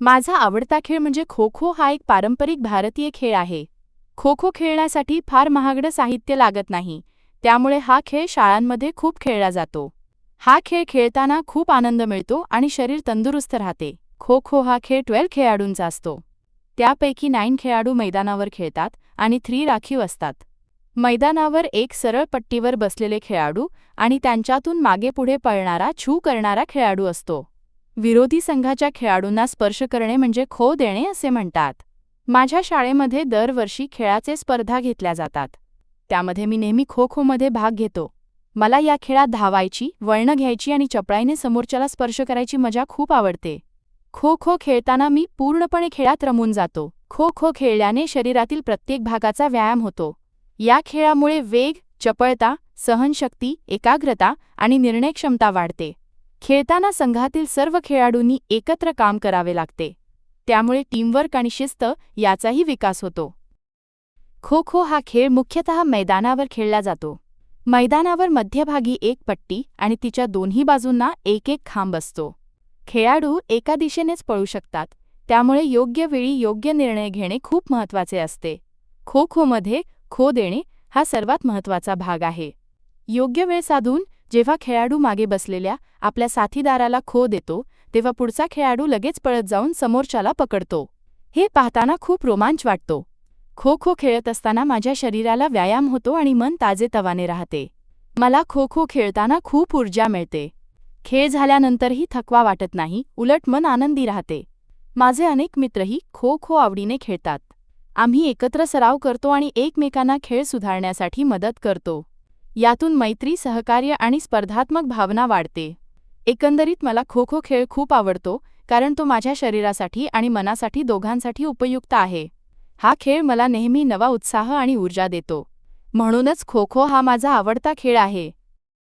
माझा आवडता खेळ म्हणजे खो खो हा एक पारंपरिक भारतीय खेळ आहे. खो खो खेळण्यासाठी फार महागडं साहित्य लागत नाही त्यामुळे हा खेळ शाळांमध्ये खूप खेळला जातो. हा खेळ खेळताना खूप आनंद मिळतो आणि शरीर तंदुरुस्त राहते. खो खो हा खेळ ट्वेल्व खेळाडूंचा असतो. त्यापैकी नाईन खेळाडू मैदानावर खेळतात आणि थ्री राखीव असतात. मैदानावर एक सरळ पट्टीवर बसलेले खेळाडू आणि त्यांच्यातून मागेपुढे पळणारा छू करणारा खेळाडू असतो. विरोधी संघाच्या खेळाडूंना स्पर्श करणे म्हणजे खो देणे असे म्हणतात. माझ्या शाळेमध्ये दरवर्षी खेळाचे स्पर्धा घेतल्या जातात. त्यामध्ये मी नेहमी खो खोमध्ये भाग घेतो. मला या खेळात धावायची वळणं घ्यायची आणि चपळाईने समोरच्याला स्पर्श करायची मजा खूप आवडते. खो खो खेळताना मी पूर्णपणे खेळात रमून जातो. खो खो खेळल्याने शरीरातील प्रत्येक भागाचा व्यायाम होतो. या खेळामुळे वेग चपळता सहनशक्ती एकाग्रता आणि निर्णयक्षमता वाढते. खेळताना संघातील सर्व खेळाडूंनी एकत्र काम करावे लागते. त्यामुळे टीमवर्क आणि शिस्त याचाही विकास होतो. खो खो हा खेळ मुख्यतः मैदानावर खेळला जातो. मैदानावर मध्यभागी एक पट्टी आणि तिच्या दोन्ही बाजूंना एक एक खांब असतो. खेळाडू एका दिशेनेच पळू शकतात त्यामुळे योग्य वेळी योग्य निर्णय घेणे खूप महत्त्वाचे असते. खो खोमध्ये खो देणे हा सर्वात महत्त्वाचा भाग आहे. योग्य वेळ साधून जेव्हा खेळाडू मागे बसलेल्या आपल्या साथीदाराला खो देतो तेव्हा पुढचा खेळाडू लगेच पळत जाऊन समोरच्याला पकडतो. हे पाहताना खूप रोमांच वाटतो. खो खो खेळत असताना माझ्या शरीराला व्यायाम होतो आणि मन ताजेतवाने राहते. मला खो खो खेळताना खूप ऊर्जा मिळते. खेळ झाल्यानंतरही थकवा वाटत नाही उलट मन आनंदी राहते. माझे अनेक मित्रही खो खो आवडीने खेळतात. आम्ही एकत्र सराव करतो आणि एकमेकांना खेळ सुधारण्यासाठी मदत करतो. यातून मैत्री सहकार्य आणि स्पर्धात्मक भावना वाढते. एकंदरीत मला खो खो खेळ खूप आवडतो कारण तो माझ्या शरीरासाठी आणि मनासाठी दोघांसाठी उपयुक्त आहे. हा खेळ मला नेहमी नवा उत्साह आणि ऊर्जा देतो. म्हणूनच खो खो हा माझा आवडता खेळ आहे.